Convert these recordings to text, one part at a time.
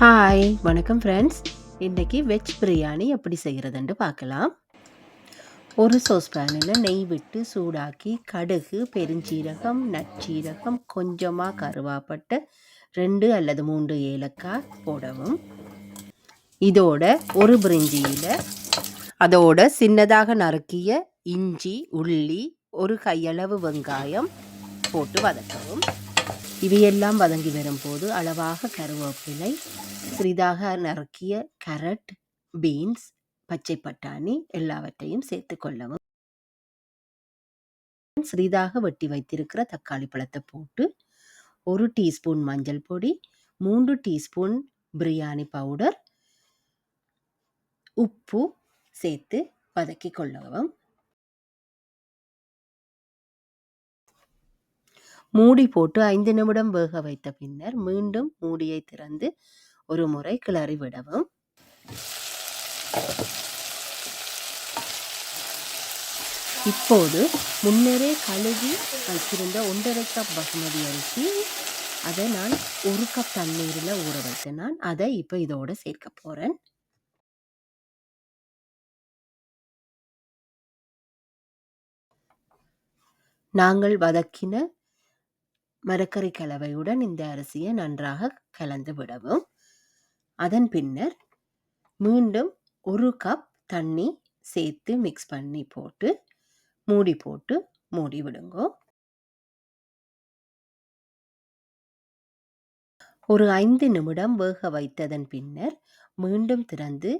Hi வணக்கம் friends இன்றைக்கி veg biryani எப்படி செய்கிறதுன்னு பார்க்கலாம். ஒரு சோஸ் பேனில் நெய் விட்டு சூடாக்கி கடுகு பெருஞ்சீரகம் நச்சீரகம் கொஞ்சமாக கருவாப்பட்டு ரெண்டு அல்லது மூன்று ஏலக்காய் போடவும். இதோட ஒரு பிரிஞ்சியில் அதோட சின்னதாக நறுக்கிய இஞ்சி உள்ளி ஒரு கையளவு வெங்காயம் போட்டு வதக்கவும். இவையெல்லாம் வதங்கி வரும்போது அளவாக கருவேப்பிலை சிறிதாக நறுக்கிய கரட் பீன்ஸ் பச்சை பட்டாணி எல்லாவற்றையும் சேர்த்து கொள்ளவும். சிறிதாக வெட்டி வைத்திருக்கிற தக்காளி பழத்தை போட்டு ஒரு டீஸ்பூன் மஞ்சள் பொடி மூன்று டீஸ்பூன் பிரியாணி பவுடர் உப்பு சேர்த்து வதக்கி கொள்ளவும். மூடி போட்டு ஐந்து நிமிடம் வேக வைத்த பின்னர் மீண்டும் மூடியை திறந்து ஒரு முறை கிளறி விடவும். இப்போது முன்னரே கழுவி வைத்திருந்த ஒன்றரை கப் பசுமதி அரிசி அதை நான் ஒரு கப் தண்ணீரில் ஊற வைத்தேன் நான் அதை இப்போ இதோடு சேர்க்க போகிறேன் நாங்கள் வதக்கின மரக்கறி கலவையுடன் இந்த அரிசியை நன்றாக கலந்து விடவும். அதன் பின்னர் மீண்டும் ஒரு கப் தண்ணி சேர்த்து மிக்ஸ் பண்ணி போட்டு மூடி போட்டு மூடி விடுங்கோ. ஒரு ஐந்து நிமிடம் வேக வைத்ததன் பின்னர் மீண்டும் திறந்து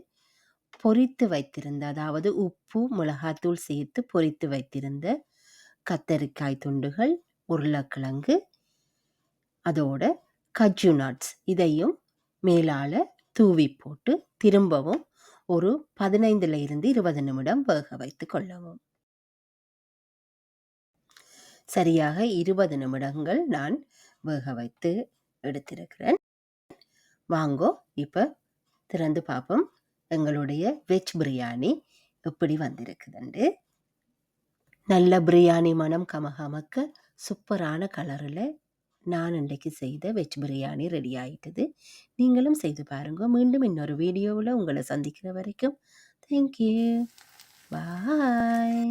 பொரித்து வைத்திருந்த அதாவது உப்பு மிளகாத்தூள் சேர்த்து பொரித்து வைத்திருந்த கத்தரிக்காய் துண்டுகள் உருளைக்கிழங்கு அதோட கஜு நட்ஸ் இதையும் மேலால் தூவி போட்டு திரும்பவும் ஒரு பதினைந்துல இருந்து இருபது நிமிடம் வேக வைத்து கொள்ளவும். சரியாக இருபது நிமிடங்கள் நான் வேக வைத்து எடுத்திருக்கிறேன். வாங்கோ இப்போ திறந்து பார்ப்போம். எங்களுடைய வெஜ் பிரியாணி எப்படி வந்திருக்குதுண்டு? நல்ல பிரியாணி மனம் கமகமக்க சூப்பரான கலரில் நான் இன்றைக்கு செய்த வெஜ் பிரியாணி ரெடி ஆகிட்டது நீங்களும் செய்து பாருங்க. மீண்டும் இன்னொரு வீடியோவில் உங்களை சந்திக்கிற வரைக்கும் தேங்க்யூ பாய்